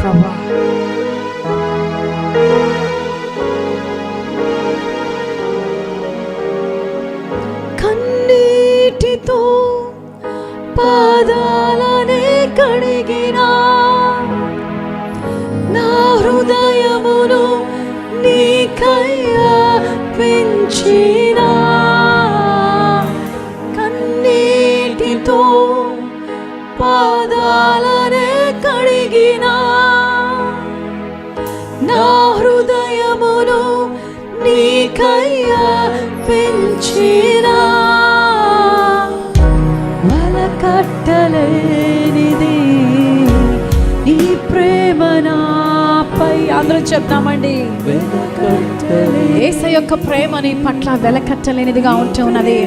ప్రభా. కన్నీటితో పాదాలనే కడిగినా నా హృదయమును నీకయ్యా పెంచినా. నా హృదయమును నీకయ్యా పెంచినా. వల కట్టలేనిది నీ ప్రేమ నాపై అందరూ చెప్తామండి ఏస యొక్క ప్రేమ నీ పట్ల వెలకట్టలేనిదిగా ఉంటూ ఉన్నది.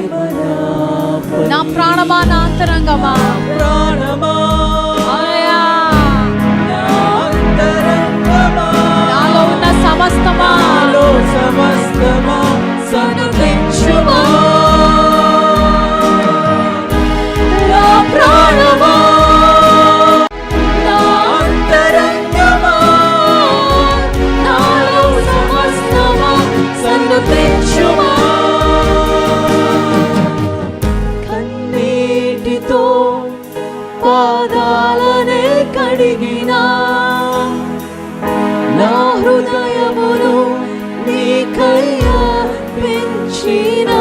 నా ప్రాణమా నా అంతరంగమా? ప్రాణమా? పాదాలనే కడిగినా. నా హృదయమును నీకయ్యా పెంచినా.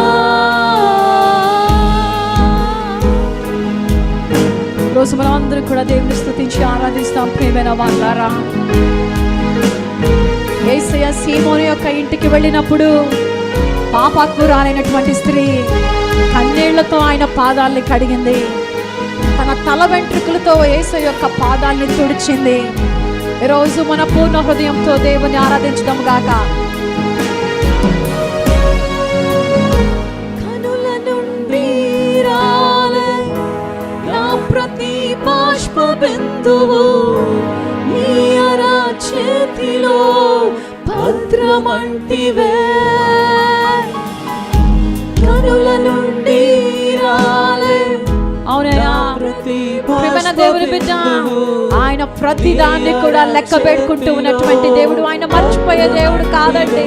రోజు మనం కూడా దేవుని స్థుతించి ఆరాధిస్తాం ప్రేమైన వాళ్ళారా ఏసయ సీమోని యొక్క ఇంటికి వెళ్ళినప్పుడు పాపాత్మురాలైనటువంటి స్త్రీ కన్నీళ్ళతో ఆయన పాదాల్ని కడిగింది. తన తల వెంట్రుకలతో యేసు యొక్క పాదాల్ని తుడిచింది. ఈరోజు మన పూర్ణ హృదయంతో దేవుని ఆరాధించడం గాక. కనుల నుండి నా ప్రతి బాష్ప బిందువు చేతిలో భద్రమంటివే. ప్రియమైన దేవుని బిడ్డ ఆయన ప్రతి దాన్ని కూడా లెక్క పెట్టుకుంటూ ఉన్నటువంటి దేవుడు ఆయన మర్చిపోయే దేవుడు కాదండి.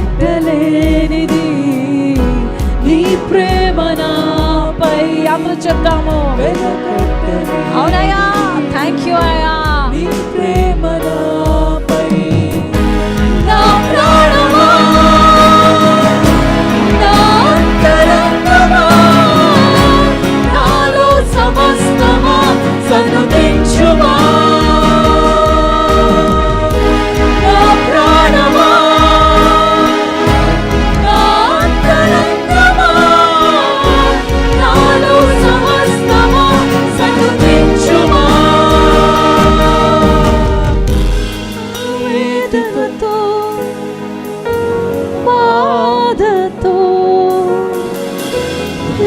వెలకట్టలేనిది నీ ప్రేమ నాపై అందరూ చెప్తాము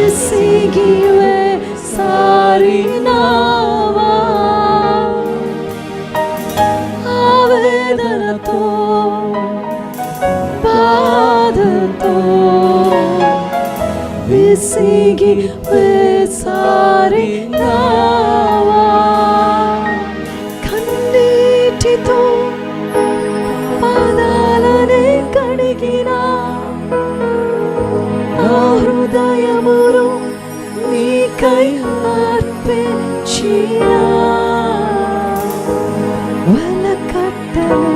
విసిగివే సారినావా ఆవేదనతో బాధతో విసిగి వేసారినావా కన్నీటితో పాదాలనే కడిగినా నా హృదయమును నీకై అర్పించినా. వెలకట్టలేనిది నీ